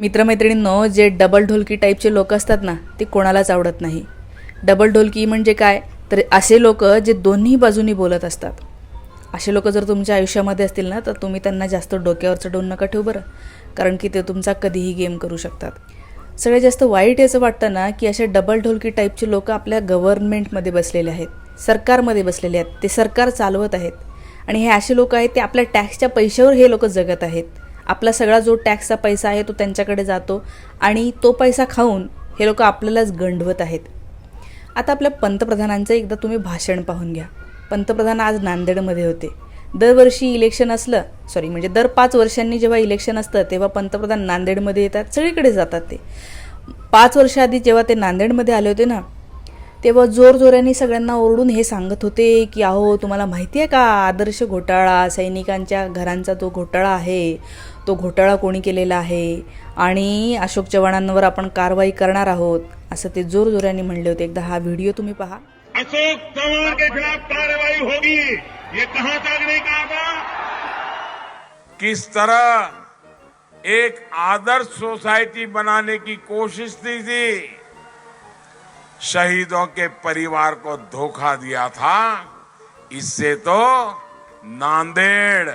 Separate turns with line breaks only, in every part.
मित्रमैत्रिणींनो जे डबल ढोलकी टाईपचे लोक असतात ना ते कोणालाच आवडत नाही. डबल ढोलकी म्हणजे काय? तर असे लोक जे दोन्ही बाजूनी बोलत असतात. असे लोक जर तुमच्या आयुष्यामध्ये असतील ना तर तुम्ही त्यांना जास्त डोक्यावर चढवून नका ठेवू बरं कारण की ते तुमचा कधीही गेम करू शकतात. सगळ्यात जास्त वाईट याचं वाटतं ना की असे डबल ढोलकी टाईपचे लोक आपल्या गव्हर्नमेंटमध्ये बसलेले आहेत सरकारमध्ये बसलेले आहेत ते सरकार चालवत आहेत. आणि हे असे लोक आहेत ते आपल्या टॅक्सच्या पैशावर हे लोक जगत आहेत. आपला सगळा जो टॅक्सचा पैसा आहे तो त्यांच्याकडे जातो आणि तो पैसा खाऊन हे लोक आपल्यालाच गंडवत आहेत. आता आपल्या पंतप्रधानांचं एकदा तुम्ही भाषण पाहून घ्या. पंतप्रधान आज नांदेडमध्ये होते. दरवर्षी इलेक्शन असलं सॉरी म्हणजे दर पाच वर्षांनी जेव्हा इलेक्शन असतं तेव्हा पंतप्रधान नांदेडमध्ये येतात सगळीकडे जातात ते. पाच वर्षाआधी जेव्हा ते नांदेडमध्ये आले होते ना तेव्हा जोरजोराने सगळ्यांना ओरडून हे सांगत होते की अहो तुम्हाला माहिती आहे का? आदर्श घोटाळा सैनिकांच्या घरांचा तो घोटाळा आहे तो घोटाळा कोणी केलेला आहे? आणि अशोक चव्हाणांवर आपण कारवाई करणार आहोत. असं ते जोरजोराने म्हणले होते. एकदा हा व्हिडिओ तुम्ही पहा.
अशोक चव्हाण के खिलाफ कार्रवाई होगी. ये कहां तक नहीं कहा था?
किस तरह एक आदर्श सोसाइटी बनाने की कोशिश की थी शहीदों के परिवार को धोखा दिया था, इससे तो नांदेड़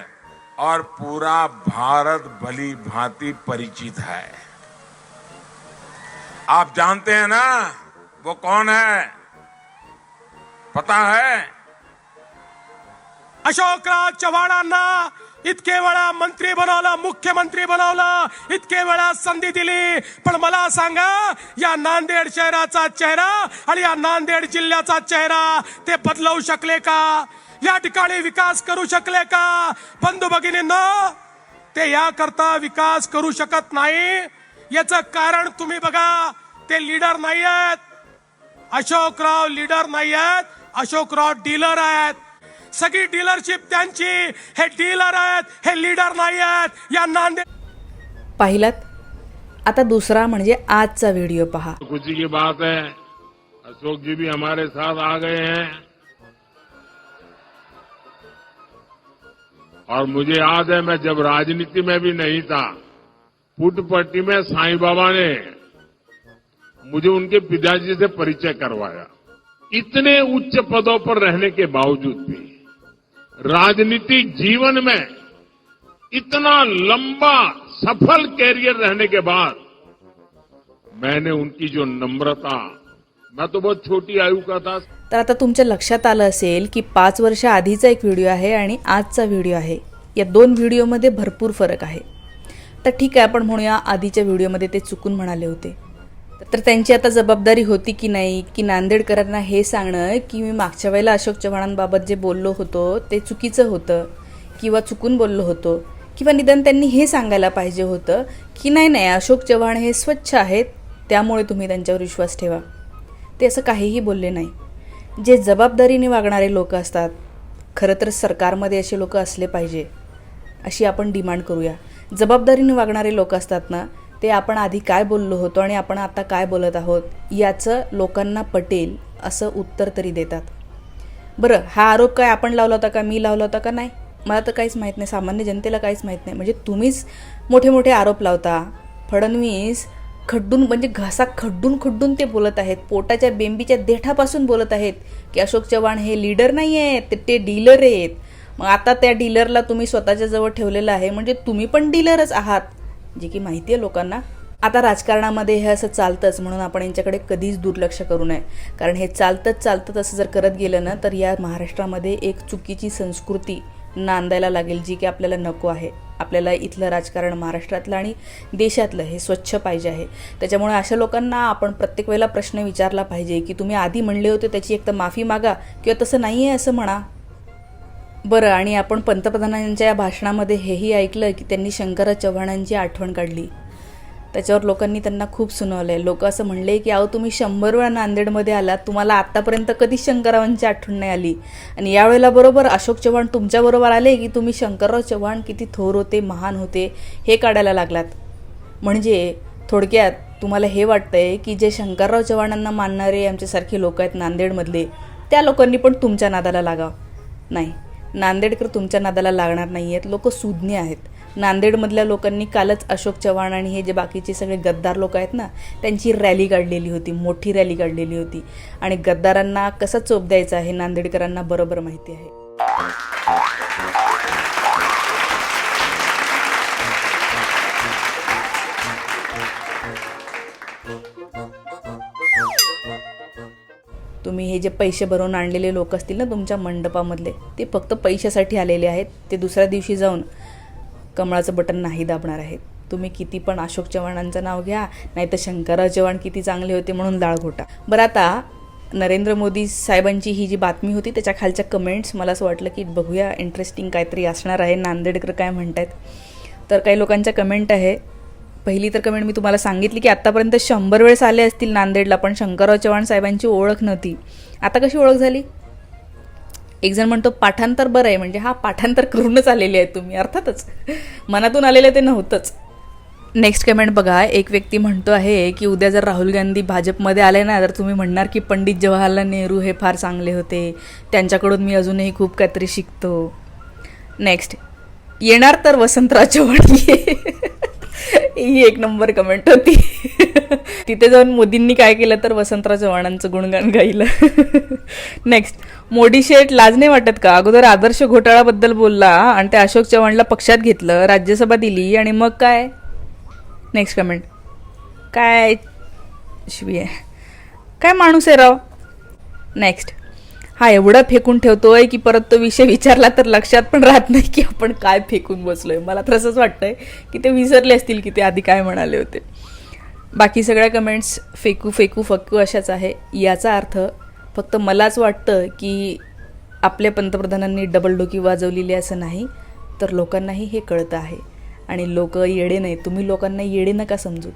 और पूरा भारत भली भांति परिचित है। आप जानते हैं ना, वो कौन है? पता है?
अशोकराव चव्हाणांना इतके वेळा मंत्री बनवलं मुख्यमंत्री बनवलं इतके वेळा संधी दिली. पण मला सांगा या नांदेड शहराचा चेहरा आणि या नांदेड जिल्ह्याचा चेहरा ते बदलवू शकले का? या ठिकाणी विकास करू शकले का? बंधू भगिनींना ते याकरता विकास करू शकत नाही. याचं कारण तुम्ही बघा ते लीडर नाही आहेत अशोकराव लीडर नाही आहेत अशोकराव डीलर आहेत. सगळी डीलरशिप त्यांची. हे डीलर आहेत हे लीडर नाही आहेत. या नांदेड
पाहिलात? आता दुसरा म्हणजे आजचा व्हिडिओ पहा.
खुशी की बात है. अशोक जी भी हमारे साथ आ गए हैं. और मुझे याद है मैं जब राजनीति में भी नहीं था पुटपट्टी में साईं बाबा ने मुझे उनके पिताजी से परिचय करवाया। इतने उच्च पदों पर रहने के बावजूद भी राजनीतिक जीवन में इतना लंबा सफल कैरियर रहने के बाद मैंने उनकी जो नम्रता मैं तो बहुत छोटी आयु का था।
तर आता तुमच्या लक्षात आलं असेल की पाच वर्ष आधीचा एक व्हिडिओ आहे आणि आजचा व्हिडिओ आहे. या दोन व्हिडिओमध्ये भरपूर फरक आहे. तर ठीक आहे आपण म्हणूया आधीच्या व्हिडिओमध्ये ते चुकून म्हणाले होते. तर त्यांची आता जबाबदारी होती की नाही की नांदेडकरांना हे सांगणं की मी मागच्या वेळेला अशोक चव्हाणांबाबत जे बोललो होतो ते चुकीचं होतं किंवा चुकून बोललो होतो किंवा निदान त्यांनी हे सांगायला पाहिजे होतं की नाही नाही अशोक चव्हाण हे स्वच्छ आहेत त्यामुळे तुम्ही त्यांच्यावर विश्वास ठेवा. ते असं काहीही बोलले नाही. जे जबाबदारीने वागणारे लोक असतात खरं तर सरकारमध्ये असे लोक असले पाहिजे अशी आपण डिमांड करूया. जबाबदारीने वागणारे लोक असतात ना ते आपण आधी काय बोललो होतो आणि आपण आता काय बोलत आहोत याचं लोकांना पटेल असं उत्तर तरी देतात. बरं हा आरोप काय आपण लावला होता का मी लावला होता का नाही? मला तर काहीच माहीत नाही सामान्य जनतेला काहीच माहीत नाही. म्हणजे तुम्हीच मोठे मोठे आरोप लावता. फडणवीस खड्डून म्हणजे घसा खड्डून खड्डून ते बोलत आहेत. पोटाच्या बेंबीच्या देठापासून बोलत आहेत की अशोक चव्हाण हे लीडर नाही आहेत ते- ते डीलर आहेत. मग आता त्या डीलरला तुम्ही स्वतःच्या जवळ ठेवलेलं आहे म्हणजे तुम्ही पण डीलरच आहात. जे की माहिती आहे लोकांना. आता राजकारणामध्ये हे असं चालतंच म्हणून आपण यांच्याकडे कधीच दुर्लक्ष करू नये. कारण हे चालतंच चालतंच असं जर करत गेलं ना तर या महाराष्ट्रामध्ये एक चुकीची संस्कृती नांदायला लागेल जी की आपल्याला नको आहे. आपल्याला इथलं राजकारण महाराष्ट्रातलं आणि देशातलं हे स्वच्छ पाहिजे आहे. त्याच्यामुळे अशा लोकांना आपण प्रत्येक वेळेला प्रश्न विचारला पाहिजे की तुम्ही आधी म्हणले होते त्याची एक तर माफी मागा किंवा तसं नाही आहे असं म्हणा. बरं आणि आपण पंतप्रधानांच्या या भाषणामध्ये हेही ऐकलं की त्यांनी शंकरराव चव्हाणांची आठवण काढली. त्याच्यावर लोकांनी त्यांना खूप सुनावलं आहे लोक असं म्हणले की अहो तुम्ही शंभर वेळा नांदेडमध्ये आलात. तुम्हाला आत्तापर्यंत कधीच शंकररावांची आठवण नाही आली? आणि यावेळेला बरोबर अशोक चव्हाण तुमच्याबरोबर आले की तुम्ही शंकरराव चव्हाण किती थोर होते महान होते हे काढायला लागलात. म्हणजे थोडक्यात तुम्हाला हे वाटतंय की जे शंकरराव चव्हाणांना मानणारे आमच्यासारखे लोक आहेत नांदेडमधले त्या लोकांनी पण तुमच्या नादाला लागावं. नाही. नांदेडकर तुमच्या नादाला लागणार नाही आहेत लोक सुज्ञ आहेत. नांदेडमधल्या लोकांनी कालच अशोक चव्हाण आणि हे जे बाकीचे सगळे गद्दार लोक आहेत ना त्यांची रॅली काढलेली होती मोठी रॅली काढलेली होती. आणि गद्दारांना कसा चोप द्यायचा हे नांदेडकरांना बरोबर माहिती आहे. तुम्ही हे जे पैसे भरून आणलेले लोक असतील ना तुमच्या मंडपामधले ते फक्त पैशासाठी आलेले आहेत. ते दुसऱ्या दिवशी जाऊन कमळाचं बटन नाही दाबणार आहेत. तुम्ही किती पण अशोक चव्हाणांचं नाव घ्या नाही तर शंकरराव चव्हाण किती चांगले होते म्हणून लाळ घोटा. बरं आता नरेंद्र मोदी साहेबांची ही जी बातमी होती त्याच्या खालच्या कमेंट्स मला असं वाटलं की बघूया इंटरेस्टिंग काहीतरी असणार आहे. नांदेडकर काय म्हणतायत. तर काही लोकांच्या कमेंट आहे पहिली तर कमेंट मी तुम्हाला सांगितली की आत्तापर्यंत शंभर वेळेस आले असतील नांदेडला पण शंकरराव चव्हाण साहेबांची ओळख नव्हती. आता कशी ओळख झाली? एक जण म्हणतो पाठांतर बरं आहे. म्हणजे हा पाठांतर करूनच आलेले आहे तुम्ही अर्थातच. मनातून आलेले ते नव्हतंच. नेक्स्ट कमेंट बघा. एक व्यक्ती म्हणतो आहे की उद्या जर राहुल गांधी भाजपमध्ये आले ना तर तुम्ही म्हणणार की पंडित जवाहरलाल नेहरू हे फार चांगले होते. त्यांच्याकडून मी अजूनही खूप काहीतरी शिकतो. नेक्स्ट येणार तर वसंतराव चव्हाण. ही एक नंबर कमेंट होती. तिथे जाऊन मोदींनी काय केलं तर वसंतराव चव्हाणांचं गुणगान गायलं. नेक्स्ट मोदी शेठ लाज नाही वाटत का? अगोदर आदर्श घोटाळाबद्दल बोलला आणि त्या अशोक चव्हाणला पक्षात घेतलं राज्यसभा दिली आणि मग काय? नेक्स्ट कमेंट काय? शिवी आहे. काय माणूस आहे राव? नेक्स्ट हा एवढा फेकून ठेवतोय की परत तो विषय विचारला तर लक्षात पण राहत नाही की आपण काय फेकून बसलोय. मला तर असंच वाटतंय की ते विसरले असतील की ते आधी काय म्हणाले होते. बाकी सगळ्या कमेंट्स फेकू फेकू फक्कू अशाच आहे. याचा अर्थ फक्त मलाच वाटतं की आपल्या पंतप्रधानांनी डबल डोकी वाजवलेली असं नाही तर लोकांनाही हे कळतं आहे. आणि लोक येडे नाही. तुम्ही लोकांना येडे नका समजू.